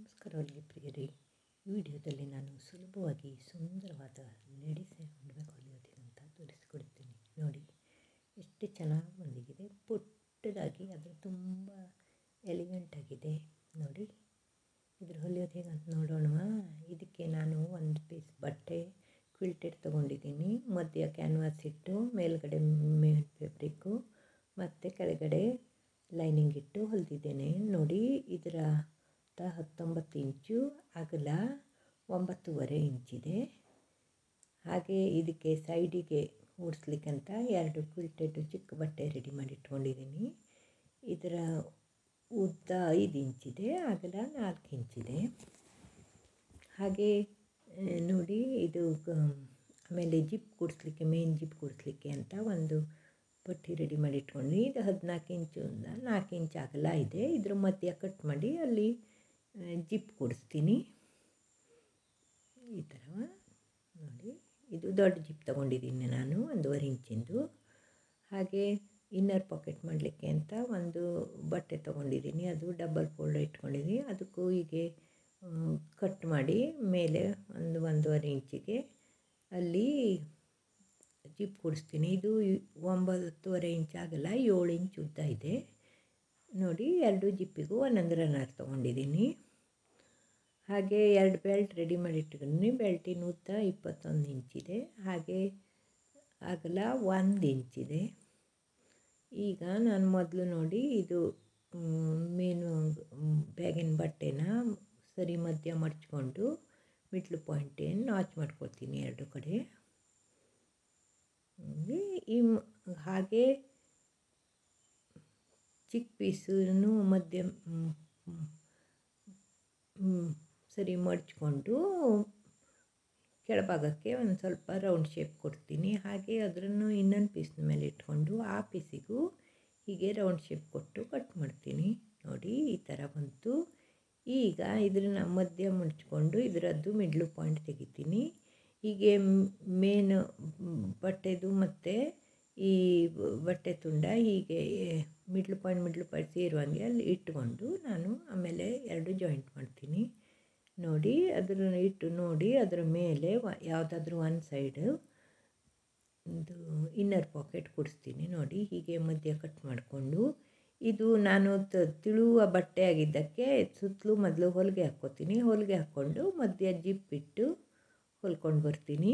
ನಮಸ್ಕಾರ ಪ್ರಿಯರಿ. ಈ ವಿಡಿಯೋದಲ್ಲಿ ನಾನು ಸುಲಭವಾಗಿ ಸುಂದರವಾದ ಲೇಡೀಸ್ ಹ್ಯಾಂಡ್ ಹೊಲಿಯೋದು ಅಂತ ತೋರಿಸಿಕೊಡ್ತೀನಿ ನೋಡಿ, ಎಷ್ಟು ಚೆನ್ನಾಗಿ ಬಂದಿದೆ ಪುಟ್ಟದಾಗಿ, ಅದು ತುಂಬ ಎಲಿಗೆಂಟ್ ಆಗಿದೆ. ನೋಡಿ, ಇದ್ರ ಹೊಲಿಯೋದು ಹೇಗಂತ ನೋಡೋಣವಾ? ಇದಕ್ಕೆ ನಾನು ಒಂದು ಪೀಸ್ ಬಟ್ಟೆ ಕ್ವಿಲ್ಟೆಡ್ ತೊಗೊಂಡಿದ್ದೀನಿ. ಮಧ್ಯ ಕ್ಯಾನ್ವಾಸ್ ಇಟ್ಟು, ಮೇಲ್ಗಡೆ ಮೇಲ್ ಫ್ಯಾಬ್ರಿಕ್ಕು ಮತ್ತು ಕೆಳಗಡೆ ಲೈನಿಂಗ್ ಇಟ್ಟು ಹೊಲಿದಿದ್ದೇನೆ. ನೋಡಿ, ಇದರ ಹತ್ತೊಂಬತ್ತು ಇಂಚು ಅಗಲ ಒಂಬತ್ತೂವರೆ ಇಂಚಿದೆ. ಹಾಗೆ ಇದಕ್ಕೆ ಸೈಡಿಗೆ ಅಂತ ಎರಡು ಕ್ವಿಲ್ಟೆಡ್ ಚಿಕ್ಕ ಬಟ್ಟೆ ರೆಡಿ ಮಾಡಿ ಇಟ್ಕೊಂಡಿದ್ದೀನಿ. ಇದರ ಉದ್ದ ಐದು ಇಂಚಿದೆ, ಅಗಲ ನಾಲ್ಕು ಇಂಚಿದೆ. ಹಾಗೆ ನೋಡಿ ಇದು ಆಮೇಲೆ ಜಿಪ್ ಕೂಡಿಸ್ಲಿಕ್ಕೆ, ಮೇನ್ ಜಿಪ್ ಕೂಡಿಸ್ಲಿಕ್ಕೆ ಅಂತ ಒಂದು ಪಟ್ಟಿ ರೆಡಿ ಮಾಡಿ ಇಟ್ಕೊಂಡು ಇದು ಹದಿನಾಲ್ಕು ಇಂಚು, ನಾಲ್ಕು ಇಂಚು ಅಗಲ ಇದೆ. ಇದ್ರ ಮಧ್ಯ ಕಟ್ ಮಾಡಿ ಅಲ್ಲಿ ಜಿಪ್ ಕೊಡಿಸ್ತೀನಿ. ಈ ಥರ ನೋಡಿ. ಇದು ದೊಡ್ಡ ಜಿಪ್ ತೊಗೊಂಡಿದ್ದೀನಿ ನಾನು, ಒಂದೂವರೆ ಇಂಚಿಂದು. ಹಾಗೆ ಇನ್ನರ್ ಪಾಕೆಟ್ ಮಾಡಲಿಕ್ಕೆ ಅಂತ ಒಂದು ಬಟ್ಟೆ ತೊಗೊಂಡಿದ್ದೀನಿ. ಅದು ಡಬಲ್ ಫೋಲ್ಡ್ ಇಟ್ಕೊಂಡಿದ್ದೀನಿ. ಅದಕ್ಕೂ ಹೀಗೆ ಕಟ್ ಮಾಡಿ ಮೇಲೆ ಒಂದು ಒಂದೂವರೆ ಇಂಚಿಗೆ ಅಲ್ಲಿ ಜಿಪ್ ಕೊಡಿಸ್ತೀನಿ. ಇದು ಒಂಬತ್ತುವರೆ ಇಂಚ್ ಆಗಲ್ಲ, ಏಳು ಇಂಚ್ ಉದ್ದ ಇದೆ. ನೋಡಿ, ಎರಡು ಜಿಪ್ಪಿಗೂ ಒಂದೊಂದು ರನ್ನರ್ ತೊಗೊಂಡಿದ್ದೀನಿ. ಹಾಗೆ ಎರಡು ಬೆಲ್ಟ್ ರೆಡಿ ಮಾಡಿ ಇಟ್ಕೊಂಡಿದ್ದೀನಿ ಬೆಲ್ಟಿನ ಉದ್ದ ಇಪ್ಪತ್ತೊಂದು ಇಂಚಿದೆ ಹಾಗೆ ಅಗಲ ಒಂದು ಇಂಚಿದೆ ಈಗ ನಾನು ಮೊದಲು ನೋಡಿ ಇದು ಮೇನು, ಬ್ಯಾಗಿನ ಬಟ್ಟೆನ ಸರಿ ಮಧ್ಯ ಮಡ್ಚ್ಕೊಂಡು ಮಿಡ್ಲ್ ಪಾಯಿಂಟೇನು ನಾಚ್ ಮಾಡ್ಕೊಳ್ತೀನಿ ಎರಡು ಕಡೆ. ಈ ಹಾಗೆ ಚಿಕ್ಕ ಪೀಸನ್ನು ಮಧ್ಯ ಸರಿ ಮಡ್ಚ್ಕೊಂಡು ಕೆಳಭಾಗಕ್ಕೆ ಒಂದು ಸ್ವಲ್ಪ ರೌಂಡ್ ಶೇಪ್ ಕೊಡ್ತೀನಿ. ಹಾಗೆ ಅದನ್ನು ಇನ್ನೊಂದು ಪೀಸ್ನ ಮೇಲೆ ಇಟ್ಕೊಂಡು ಆ ಪೀಸಿಗೂ ಹೀಗೆ ರೌಂಡ್ ಶೇಪ್ ಕೊಟ್ಟು ಕಟ್ ಮಾಡ್ತೀನಿ. ನೋಡಿ, ಈ ಥರ ಬಂತು. ಈಗ ಇದನ್ನು ಮಧ್ಯ ಮುಡ್ಚ್ಕೊಂಡು ಇದರದ್ದು ಮಿಡ್ಲು ಪಾಯಿಂಟ್ ತೆಗಿತೀನಿ. ಹೀಗೆ ಮೇನ್ ಬಟ್ಟೆದು ಮತ್ತು ಈ ಬಟ್ಟೆ ತುಂಡ ಹೀಗೆ ಮಿಡ್ಲ್ ಪಾಯಿಂಟ್ ಮಿಡ್ಲ್ ಪಾಯಿಂಟ್ ಸೇರುವಂಗೆ ಅಲ್ಲಿ ಇಟ್ಕೊಂಡು ನಾನು ಆಮೇಲೆ ಎರಡು ಜಾಯಿಂಟ್ ಮಾಡ್ತೀನಿ. ನೋಡಿ, ಅದನ್ನು ಇಟ್ಟು ನೋಡಿ, ಅದರ ಮೇಲೆ ಯಾವುದಾದ್ರೂ ಒಂದು ಸೈಡು ಇದು ಇನ್ನರ್ ಪಾಕೆಟ್ ಕೊಡಿಸ್ತೀನಿ. ನೋಡಿ, ಹೀಗೆ ಮಧ್ಯ ಕಟ್ ಮಾಡಿಕೊಂಡು, ಇದು ನಾನು ತಿಳುವ ಬಟ್ಟೆ ಆಗಿದ್ದಕ್ಕೆ ಸುತ್ತಲೂ ಮೊದಲು ಹೊಲಿಗೆ ಹಾಕ್ಕೋತೀನಿ. ಹೊಲಿಗೆ ಹಾಕ್ಕೊಂಡು ಮಧ್ಯ ಜಿಪ್ ಇಟ್ಟು ಹೊಲ್ಕೊಂಡು ಬರ್ತೀನಿ.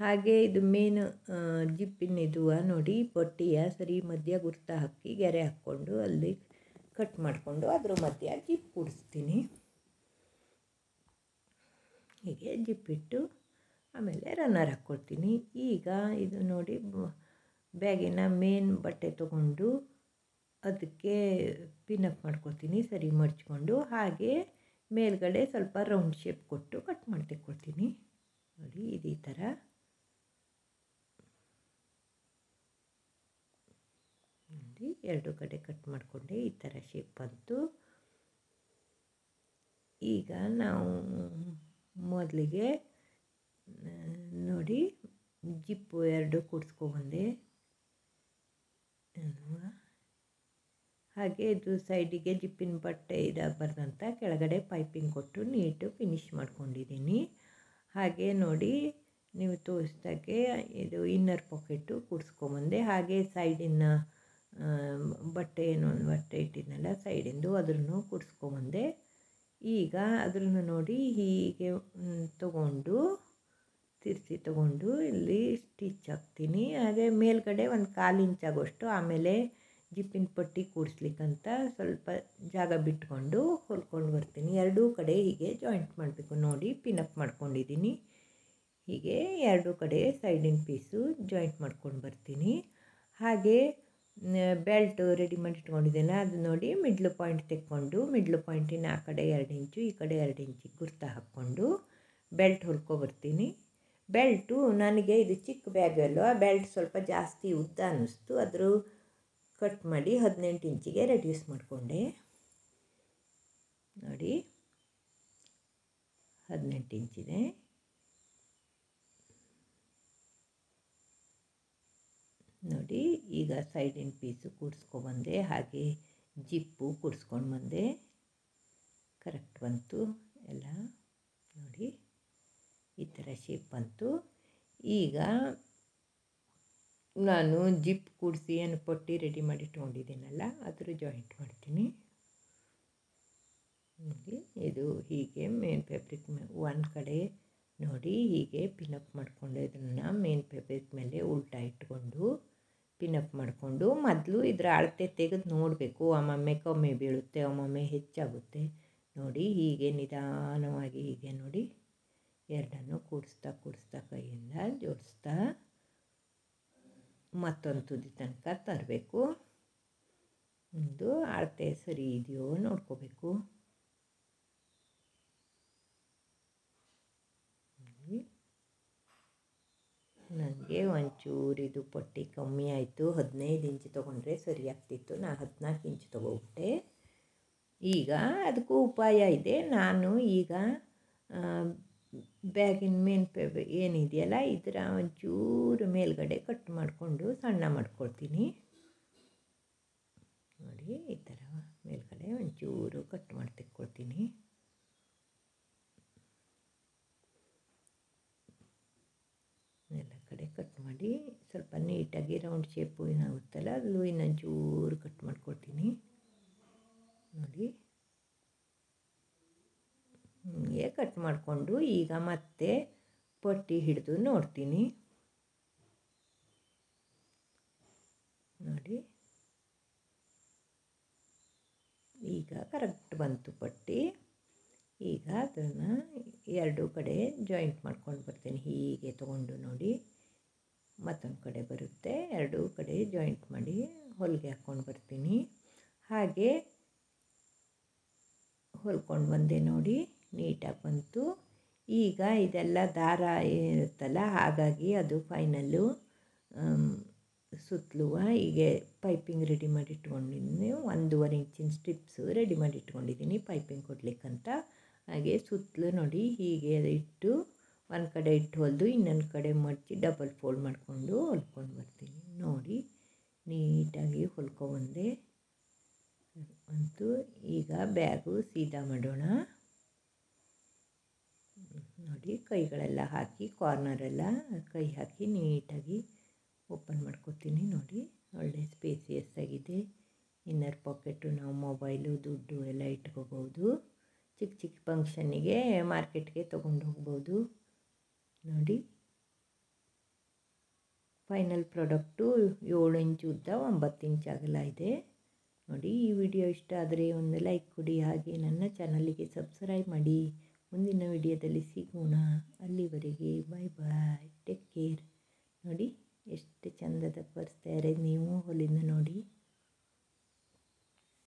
ಹಾಗೆ ಇದು ಮೇನ್ ಜಿಪ್ಪಿನ ಇದು ನೋಡಿ, ಪೊಟ್ಟಿಯ ಸರಿ ಮಧ್ಯ ಗುರ್ತ ಹಾಕಿ ಗೆರೆ ಹಾಕ್ಕೊಂಡು ಅಲ್ಲಿ ಕಟ್ ಮಾಡಿಕೊಂಡು ಅದ್ರ ಮಧ್ಯ ಜಿಪ್ ಕೂಡಿಸ್ತೀನಿ. ಹೀಗೆ ಜಿಪ್ಪಿಟ್ಟು ಆಮೇಲೆ ರನ್ನರ್ ಹಾಕ್ಕೊಡ್ತೀನಿ. ಈಗ ಇದು ನೋಡಿ ಬ್ಯಾಗಿನ ಮೇನ್ ಬಟ್ಟೆ ತಗೊಂಡು ಅದಕ್ಕೆ ಪಿನಪ್ ಮಾಡ್ಕೊಳ್ತೀನಿ ಸರಿ ಮಡ್ಚಿಕೊಂಡು ಹಾಗೆ ಮೇಲ್ಗಡೆ ಸ್ವಲ್ಪ ರೌಂಡ್ ಶೇಪ್ ಕೊಟ್ಟು ಕಟ್ ಮಾಡಿ ತೆಕ್ಕೊಳ್ತೀನಿ ನೋಡಿ, ಇದು ಈ ಥರ ನೋಡಿ, ಎರಡು ಕಡೆ ಕಟ್ ಮಾಡಿಕೊಂಡೆ, ಈ ಥರ ಶೇಪ್ ಬಂತು. ಈಗ ನಾವು ಮೊದಲಿಗೆ ನೋಡಿ, ಜಿಪ್ಪು ಎರಡು ಕೂಡಿಸ್ಕೊಬಂದೆ ಹಾಗೆ ಇದು ಸೈಡಿಗೆ ಜಿಪ್ಪಿನ ಬಟ್ಟೆ ಇದಾಗಬಾರ್ದಂತ ಕೆಳಗಡೆ ಪೈಪಿಂಗ್ ಕೊಟ್ಟು ನೀಟು ಫಿನಿಶ್ ಮಾಡ್ಕೊಂಡಿದ್ದೀನಿ. ಹಾಗೆ ನೋಡಿ, ನೀವು ತೋರಿಸ್ದಾಗೆ ಇದು ಇನ್ನರ್ ಪಾಕೆಟು ಕೂಡಿಸ್ಕೊಂಬಂದೆ ಹಾಗೆ ಸೈಡಿನ ಬಟ್ಟೆ ಏನು ಒಂದು ಬಟ್ಟೆ ಇಟ್ಟಿದ್ನಲ್ಲ, ಸೈಡಿಂದು ಅದನ್ನು ಕೂಡಿಸ್ಕೊಂಬಂದೆ ಈಗ ಅದನ್ನು ನೋಡಿ ಹೀಗೆ ತಗೊಂಡು ತಿರ್ಸಿ ತಗೊಂಡು ಇಲ್ಲಿ ಸ್ಟಿಚ್ ಹಾಕ್ತೀನಿ. ಹಾಗೆ ಮೇಲ್ಗಡೆ ಒಂದು ಕಾಲು ಇಂಚಾಗುವಷ್ಟು ಆಮೇಲೆ ಜಿಪ್ಪಿನ ಪಟ್ಟಿ ಕೂಡಿಸ್ಲಿಕ್ಕಂತ ಸ್ವಲ್ಪ ಜಾಗ ಬಿಟ್ಕೊಂಡು ಹೊಲ್ಕೊಂಡು ಬರ್ತೀನಿ. ಎರಡೂ ಕಡೆ ಹೀಗೆ ಜಾಯಿಂಟ್ ಮಾಡಬೇಕು. ನೋಡಿ ಪಿನಪ್ ಮಾಡ್ಕೊಂಡಿದ್ದೀನಿ. ಹೀಗೆ ಎರಡೂ ಕಡೆ ಸೈಡಿನ ಪೀಸು ಜಾಯಿಂಟ್ ಮಾಡ್ಕೊಂಡು ಬರ್ತೀನಿ. ಹಾಗೆ ಬೆಲ್ಟ್ ರೆಡಿ ಮಾಡಿ ಇಟ್ಕೊಂಡಿದ್ದೇನೆ. ಅದು ನೋಡಿ ಮಿಡ್ಲ್ ಪಾಯಿಂಟ್ ತೆಕ್ಕೊಂಡು ಮಿಡ್ಲ್ ಪಾಯಿಂಟಿನ ಆ ಕಡೆ ಎರಡು ಇಂಚು, ಈ ಕಡೆ ಎರಡು ಇಂಚು ಕುರ್ತಾ ಹಾಕ್ಕೊಂಡು ಬೆಲ್ಟ್ ಹೊಲ್ಕೊಬರ್ತೀನಿ ಬೆಲ್ಟು ನನಗೆ ಇದು ಚಿಕ್ಕ ಬ್ಯಾಗ್ ಅಲ್ವಾ ಬೆಲ್ಟ್ ಸ್ವಲ್ಪ ಜಾಸ್ತಿ ಉದ್ದ ಅನ್ನಿಸ್ತು. ಅದ್ರ ಕಟ್ ಮಾಡಿ ಹದಿನೆಂಟು ಇಂಚಿಗೆ ರೆಡ್ಯೂಸ್ ಮಾಡಿಕೊಂಡೆ. ನೋಡಿ, ಹದಿನೆಂಟು ಇಂಚಿದೆ. ನೋಡಿ, ಈಗ ಸೈಡಿನ ಪೀಸು ಕೂಡಿಸ್ಕೊಬಂದೆ ಹಾಗೆ ಜಿಪ್ಪು ಕೂಡಿಸ್ಕೊಂಡು ಬಂದೆ ಕರೆಕ್ಟ್ ಬಂತು ಎಲ್ಲ ನೋಡಿ. ಈ ಥರ ಶೇಪ್ ಬಂತು. ಈಗ ನಾನು ಜಿಪ್ ಕೂಡಿಸಿ ಏನು ಪಟ್ಟಿ ರೆಡಿ ಮಾಡಿ ಇಟ್ಕೊಂಡಿದ್ದೀನಲ್ಲ, ಅದ್ರ ಜಾಯಿಂಟ್ ಮಾಡ್ತೀನಿ. ನೋಡಿ, ಇದು ಹೀಗೆ ಮೇನ್ ಫ್ಯಾಬ್ರಿಕ್ ಒಂದು ಕಡೆ ನೋಡಿ, ಹೀಗೆ ಪಿನಪ್ ಮಾಡಿಕೊಂಡು ಇದನ್ನು ಮೇನ್ ಫ್ಯಾಬ್ರಿಕ್ ಮೇಲೆ ಉಲ್ಟಾ ಇಟ್ಕೊಂಡು ಪಿನಪ್ ಮಾಡಿಕೊಂಡು ಮೊದಲು ಇದರ ಅಳತೆ ತೆಗೆದು ನೋಡಬೇಕು. ಒಮ್ಮೊಮ್ಮೆ ಕಮ್ಮಿ ಬೀಳುತ್ತೆ ಒಮ್ಮೊಮ್ಮೆ ಹೆಚ್ಚಾಗುತ್ತೆ. ನೋಡಿ, ಹೀಗೆ ನಿಧಾನವಾಗಿ ಹೀಗೆ ನೋಡಿ. ಎರಡನ್ನು ಕೂಡಿಸ್ತಾ ಕೂಡಿಸ್ತಾ ಕೈಯಿಂದ ಜೋಡಿಸ್ತಾ ಮತ್ತೊಂದು ತುದಿ ತನಕ ತರಬೇಕು. ಒಂದು ಅಳತೆ ಸರಿ ಇದೆಯೋ ನೋಡ್ಕೋಬೇಕು. ನನಗೆ ಒಂಚೂರು ಇದು ಪಟ್ಟಿ ಕಮ್ಮಿ ಆಯಿತು. ಹದಿನೈದು ಇಂಚು ತೊಗೊಂಡ್ರೆ ಸರಿ ಆಗ್ತಿತ್ತು. ನಾನು ಹದಿನಾಲ್ಕು ಇಂಚು ತೊಗೊಬಿಟ್ಟೆ. ಈಗ ಅದಕ್ಕೂ ಉಪಾಯ ಇದೆ. ನಾನು ಈಗ ಬ್ಯಾಗಿನ ಮೇನ್ ಪೇ, ಏನಿದೆಯಲ್ಲ, ಇದರ ಒಂಚೂರು ಮೇಲ್ಗಡೆ ಕಟ್ ಮಾಡಿಕೊಂಡು ಸಣ್ಣ ಮಾಡ್ಕೊಳ್ತೀನಿ. ನೋಡಿ, ಈ ಥರ ಮೇಲ್ಗಡೆ ಒಂಚೂರು ಕಟ್ ಮಾಡಿ ತೆಕ್ಕೊಳ್ತೀನಿ ಎಲ್ಲ ಕಡೆ ಕಟ್ ಮಾಡಿ ಸ್ವಲ್ಪ ನೀಟಾಗಿ ರೌಂಡ್ ಶೇಪು ಏನಾಗುತ್ತಲ್ಲ ಅಲ್ಲೂ ಇನ್ನೊಂಚೂರು ಕಟ್ ಮಾಡ್ಕೊಳ್ತೀನಿ. ನೋಡಿ. ಹೀಗೆ ಕಟ್ ಮಾಡಿಕೊಂಡು ಈಗ ಮತ್ತೆ ಪಟ್ಟಿ ಹಿಡಿದು ನೋಡ್ತೀನಿ. ನೋಡಿ. ಈಗ ಕರೆಕ್ಟ್ ಬಂತು ಪಟ್ಟಿ. ಈಗ ಅದನ್ನು ಎರಡು ಕಡೆ ಜಾಯಿಂಟ್ ಮಾಡ್ಕೊಂಡು ಬರ್ತೀನಿ, ಹೀಗೆ ತೊಗೊಂಡು ನೋಡಿ. ಮತ್ತೊಂದು ಕಡೆ ಬರುತ್ತೆ. ಎರಡೂ ಕಡೆ ಜಾಯಿಂಟ್ ಮಾಡಿ ಹೊಲಿಗೆ ಹಾಕ್ಕೊಂಡು ಬರ್ತೀನಿ. ಹಾಗೆ ಹೊಲ್ಕೊಂಡು ಬಂದೆ ನೋಡಿ, ನೀಟಾಗಿ ಬಂತು. ಈಗ ಇದೆಲ್ಲ ದಾರ ಇರುತ್ತಲ್ಲ, ಹಾಗಾಗಿ ಅದು ಫೈನಲ್ಲು ಸುತ್ತಲೂ ಹೀಗೆ ಪೈಪಿಂಗ್ ರೆಡಿ ಮಾಡಿ ಇಟ್ಕೊಂಡಿದ್ದೀನಿ ಒಂದೂವರೆ ಇಂಚಿನ ಸ್ಟ್ರಿಪ್ಸು ರೆಡಿ ಮಾಡಿ ಇಟ್ಕೊಂಡಿದ್ದೀನಿ ಪೈಪಿಂಗ್ ಕೊಡಲಿಕ್ಕಂತ. ಹಾಗೆ ಸುತ್ತಲೂ ನೋಡಿ ಹೀಗೆ ಇಟ್ಟು ಒಂದು ಕಡೆ ಇಟ್ಟು ಹೊಲಿದು, ಇನ್ನೊಂದು ಕಡೆ ಮಡಚಿ ಡಬಲ್ ಫೋಲ್ಡ್ ಮಾಡಿಕೊಂಡು ಹೊಲ್ಕೊಂಡು ಬರ್ತೀನಿ. ನೋಡಿ, ನೀಟಾಗಿ ಹೊಲ್ಕೊಬಂದೆ ಅಂತೂ ಈಗ ಬ್ಯಾಗು ಸೀದಾ ಮಾಡೋಣ. ನೋಡಿ, ಕೈಗಳೆಲ್ಲ ಹಾಕಿ ಕಾರ್ನರೆಲ್ಲ ಕೈ ಹಾಕಿ ನೀಟಾಗಿ ಓಪನ್ ಮಾಡ್ಕೊತೀನಿ. ನೋಡಿ, ಒಳ್ಳೆ ಸ್ಪೇಸಿಯಸ್ ಆಗಿದೆ. ಇನ್ನರ್ ಪಾಕೆಟು ನಾವು ಮೊಬೈಲು ದುಡ್ಡು ಎಲ್ಲ ಇಟ್ಕೋಬೋದು. ಚಿಕ್ಕ ಚಿಕ್ಕ ಫಂಕ್ಷನ್ನಿಗೆ ಮಾರ್ಕೆಟ್ಗೆ ತೊಗೊಂಡು ಹೋಗ್ಬೋದು. ನೋಡಿ. ಫೈನಲ್ ಪ್ರಾಡಕ್ಟು ಏಳು ಇಂಚು ಉದ್ದ ಒಂಬತ್ತು ಇಂಚ್ ಅಗಲ ಇದೆ. ನೋಡಿ, ಈ ವಿಡಿಯೋ ಇಷ್ಟ ಆದರೆ ಒಂದು ಲೈಕ್ ಕೊಡಿ. ಹಾಗೆ ನನ್ನ ಚಾನಲಿಗೆ ಸಬ್ಸ್ಕ್ರೈಬ್ ಮಾಡಿ. ಮುಂದಿನ ವಿಡಿಯೋದಲ್ಲಿ ಸಿಗೋಣ. ಅಲ್ಲಿವರೆಗೆ ಬಾಯ್ ಬಾಯ್ ಟೇಕ್ ಕೇರ್ ನೋಡಿ, ಎಷ್ಟು ಚಂದದ ಪರ್ಸ್ ತಯಾರಿ ನೀವು ಹೊಲಿಂದ ನೋಡಿ.